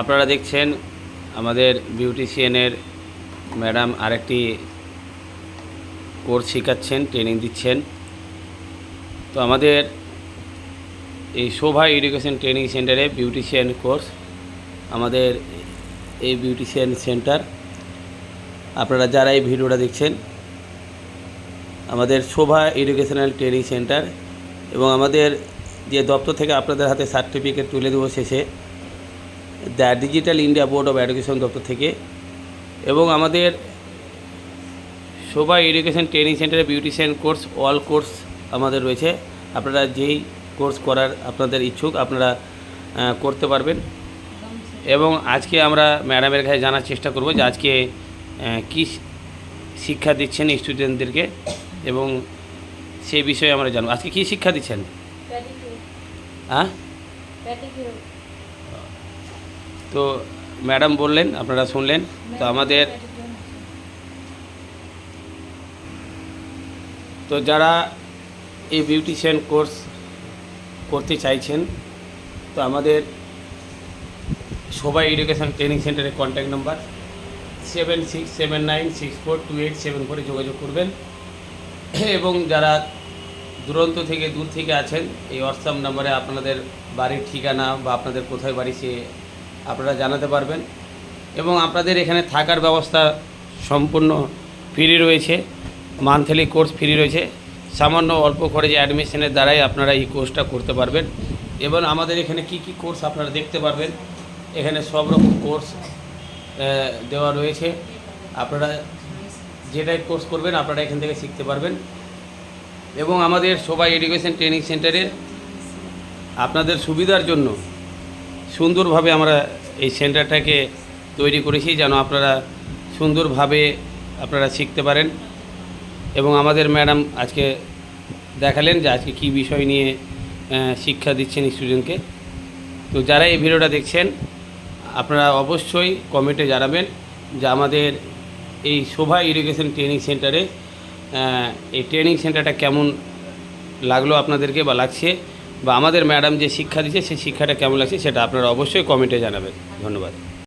আপনারা দেখছেন আমাদের বিউটিশিয়ানের ম্যাডাম আরেকটি কোর্স শেখাচ্ছেন ট্রেনিং দিচ্ছেন। তো আমাদের এই শোভা এডুকেশন ট্রেনিং সেন্টারে বিউটিশিয়ান কোর্স, আমাদের এই বিউটিশিয়ান সেন্টার। আপনারা যারা এই ভিডিওটা দেখছেন, আমাদের শোভা এডুকেশনাল ট্রেনিং সেন্টার এবং আমাদের যে দপ্তর থেকে আপনাদের হাতে সার্টিফিকেট তুলে দেবো শেষে digital India board of education দপ্তর থেকে এবং আমাদের শোভা এডুকেশন ট্রেনিং সেন্টারে বিউটিশিয়ান কোর্স অল কোর্স আমাদের রয়েছে। আপনারা যেই কোর্স করার আপনাদের ইচ্ছুক আপনারা করতে পারবেন। এবং আজকে আমরা ম্যাডামের কাছে জানার চেষ্টা করব যে আজকে কী শিক্ষা দিচ্ছেন স্টুডেন্টদেরকে এবং সেই বিষয়ে আমরা জানব। আজকে কী শিক্ষা দিচ্ছেন? হ্যাঁ. তো ম্যাডাম বললেন, আপনারা শুনলেন। তো আমাদের তো যারা এই বিউটিশিয়ান কোর্স করতে চাইছেন, তো আমাদের সবাই এডুকেশন ট্রেনিং সেন্টারের contact number seven six seven nine six four two eight seven ফোরে যোগাযোগ করবেন। এবং যারা দূরন্ত থেকে দূর থেকে আছেন, এই হোয়াটসঅ্যাপ নাম্বারে আপনাদের বাড়ির ঠিকানা বা আপনাদের কোথায় বাড়ি সে আপনারা জানাতে পারবেন। এবং আপনাদের এখানে থাকার ব্যবস্থা সম্পূর্ণ ফ্রি রয়েছে। মান্থলি কোর্স ফ্রি রয়েছে। সামান্য অল্প খরচে অ্যাডমিশনের দ্বারাই আপনারা এই কোর্সটা করতে পারবেন। এবং আমাদের এখানে কি কি কোর্স আপনারা দেখতে পারবেন? এখানে সব রকম কোর্স দেওয়া রয়েছে। আপনারা যেটাই কোর্স করবেন, আপনারা এখান থেকে শিখতে পারবেন। এবং আমাদের সবাই এডুকেশন ট্রেনিং সেন্টারে আপনাদের সুবিধার জন্য সুন্দরভাবে আমরা এই সেন্টারটাকে তৈরি করেছি যেন আপনারা সুন্দরভাবে আপনারা শিখতে পারেন। এবং আমাদের ম্যাডাম আজকে দেখালেন যে আজকে কী বিষয় নিয়ে শিক্ষা দিচ্ছেন স্টুডেন্টকে। তো যারা এই ভিডিওটা দেখছেন, আপনারা অবশ্যই কমেন্টে জানাবেন যে আমাদের এই শোভা ইরিগেশন ট্রেনিং সেন্টারে এই ট্রেনিং সেন্টারটা কেমন লাগল আপনাদেরকে বা লাগছে। বা আমাদের ম্যাডাম যে শিক্ষা দিচ্ছে, সেই শিক্ষাটা কেমন লাগছে, সেটা আপনারা অবশ্যই কমেন্টে জানাবেন। ধন্যবাদ।